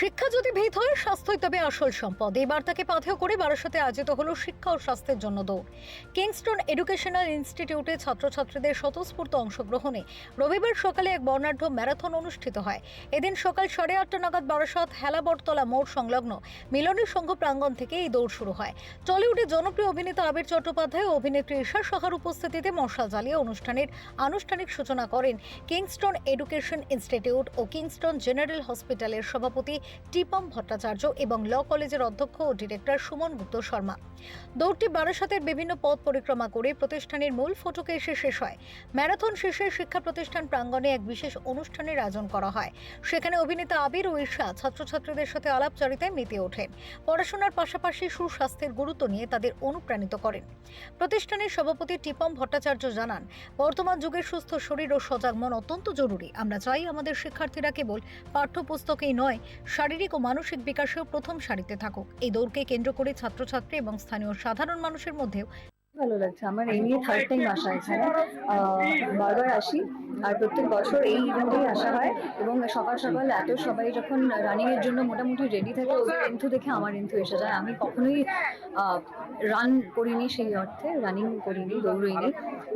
শিক্ষা যদি ভেদ হয়, স্বাস্থ্যই তবে আসল সম্পদ। এই বার্তাকে পাথেয় করে বারাসাতে আয়োজিত হলো শিক্ষা ও স্বাস্থ্যের জন্য দৌড়। কিংস্টন এডুকেশনাল ইনস্টিটিউটে ছাত্রছাত্রীদের স্বতঃস্ফূর্ত অংশগ্রহণে রবিবার সকালে এক বর্ণাঢ্য ম্যারাথন অনুষ্ঠিত হয়। এদিন সকাল সাড়ে আটটা নাগাদ বারাসাত হেলাবরতলা মোড় সংলগ্ন মিলনী সংঘ প্রাঙ্গণ থেকে এই দৌড় শুরু হয়। টলিউডের জনপ্রিয় অভিনেতা আবির চট্টোপাধ্যায় ও অভিনেত্রী ঈশা সাহার উপস্থিতিতে মশাল জ্বালিয়ে অনুষ্ঠানের আনুষ্ঠানিক সূচনা করেন কিংস্টন এডুকেশন ইনস্টিটিউট ও কিংস্টন জেনারেল হসপিটালের সভাপতি টিপম ভট্টাচার্য এবং ল কলেজের অধ্যক্ষ ও ডিরেক্টর সুমন গুপ্ত শর্মা। দৌড়টি বারাসাতের বিভিন্ন পথ পরিক্রমা করে প্রতিষ্ঠানের মূল ফটকে এসে শেষ হয়। ম্যারাথন শেষে শিক্ষা প্রতিষ্ঠান প্রাঙ্গণে এক বিশেষ অনুষ্ঠানের আয়োজন করা হয়। সেখানে অভিনেতা আবির ও ঈর্ষা ছাত্রছাত্রীদের সাথে আলাপচারিতায় মেতে ওঠেন। পড়াশোনার পাশাপাশি সুস্বাস্থ্যের গুরুত্ব নিয়ে তাদের অনুপ্রাণিত করেন। প্রতিষ্ঠানের সভাপতি টিপম ভট্টাচার্য জানান, বর্তমান যুগের সুস্থ শরীর ও সজাগ মন অত্যন্ত জরুরি। আমরা চাই আমাদের শিক্ষার্থীরা কেবল পাঠ্যপুস্তকেই নয় শারীরিক ও মানসিক বিকাশেও প্রথম সারিতে থাকুক। এই দৌড়কে কেন্দ্র করে ছাত্রছাত্রী এবং স্থানীয় সাধারণ মানুষের মধ্যেও ভালো লাগছে। আমার এই নিয়ে থার্ড টাইম আসা এখানে আহ, বারবার আসি। আর প্রত্যেক বছর এই ইভেন্টেই আসা হয় এবং সকাল সকাল এত সবাই যখন রানিং এর জন্য মোটামুটি রেডি থাকে ওদের এন্থু দেখে আমার এন্থু এসে যায়। আমি কখনোই রান করিনি সেই অর্থে রানিং করিনি দৌড়ইনি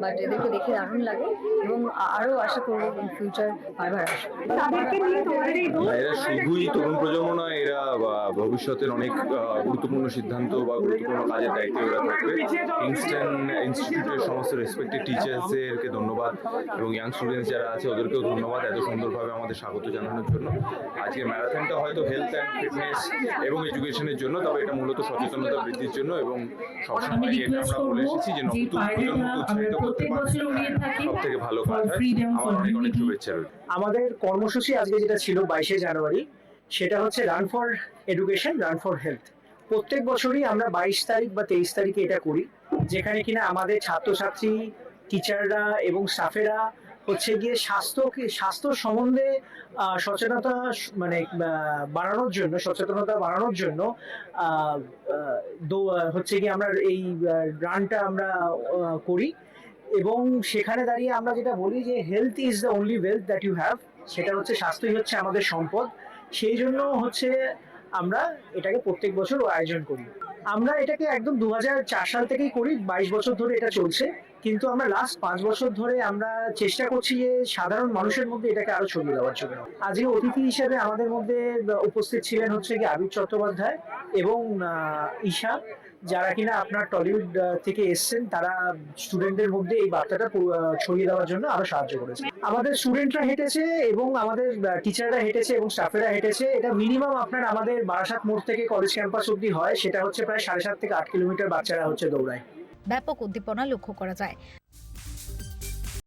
বাট এদেরকে দেখে দারুণ লাগে এবং আরও আশা করব ফিউচার বারবার আসব। এরা শুধুই তরুণ প্রজন্ম নয় এরা ভবিষ্যতের অনেক গুরুত্বপূর্ণ সিদ্ধান্ত বা গুরুত্বপূর্ণ কাজের দায়িত্ব এরা থাকবে। কিংস্টন ইনস্টিটিউটের সমস্ত রেসপেক্টেড টিচার্সদেরকে ধন্যবাদ এবং ইয়াং স্টুডেন্টস যারা আছে ওদেরকেও ধন্যবাদ এত সুন্দরভাবে আমাদের স্বাগত জানানোর জন্য। আজকে ম্যারাথনটা হয়তো হেলথ অ্যান্ড ফিটনেস এবং এডুকেশনের জন্য তবে এটা মূলত সচেতনতা বৃদ্ধির জন্য এবং সবসময় এটা আমরা বলে এসেছি যে নতুন প্রজন্মকে উৎসাহিত করতে থাকি সব থেকে ভালো কাজ হয়। আমার অনেক অনেক শুভেচ্ছা রইল। আমাদের কর্মসূচি আজকে যেটা ছিল বাইশে জানুয়ারি সেটা হচ্ছে run for education run for health প্রত্যেক বছরই আমরা বাইশ তারিখ বা তেইশ তারিখে এটা করি যেখানে কিনা আমাদের ছাত্রছাত্রী টিচাররা এবং স্টাফেরা হচ্ছে গিয়ে স্বাস্থ্যকে স্বাস্থ্য সম্বন্ধে সচেতনতা মানে বাড়ানোর জন্য, সচেতনতা বাড়ানোর জন্য হচ্ছে গিয়ে আমরা এই রানটা আমরা করি। এবং সেখানে দাঁড়িয়ে আমরা যেটা বলি যে health is the only wealth that you have সেটা হচ্ছে স্বাস্থ্যই হচ্ছে আমাদের সম্পদ। সেই জন্য হচ্ছে আমরা এটাকে প্রত্যেক বছর আয়োজন করি। আমরা এটাকে একদম দু সাল থেকেই করি, বাইশ বছর ধরে এটা চলছে। কিন্তু আমরা লাস্ট পাঁচ বছর ধরে আমরা চেষ্টা করছি যে সাধারণ মানুষের মধ্যে এটাকে আরও ছড়িয়ে দেওয়ার জন্য। আজকে অতিথি হিসেবে আমাদের মধ্যে উপস্থিত ছিলেন হচ্ছে কি আবির চট্টোপাধ্যায় এবং ঈশা। যারা কিনা আপনার টলিউড থেকে এসছেন, তারা স্টুডেন্টদের মধ্যে এই বার্তাটা ছড়িয়ে দেওয়ার জন্য আরও সাহায্য করেছে। আমাদের স্টুডেন্টরা হেঁটেছে এবং আমাদের টিচাররা হেঁটেছে এবং স্টাফেরা হেঁটেছে। এটা মিনিমাম আপনার আমাদের বারাসাত মোড় থেকে কলেজ ক্যাম্পাস অব্দি হয়। সেটা হচ্ছে প্রায় সাড়ে সাত থেকে আট কিলোমিটার বাচ্চারা হচ্ছে দৌড়ায়। ব্যাপক উদ্দীপনা লক্ষ্য করা যায়।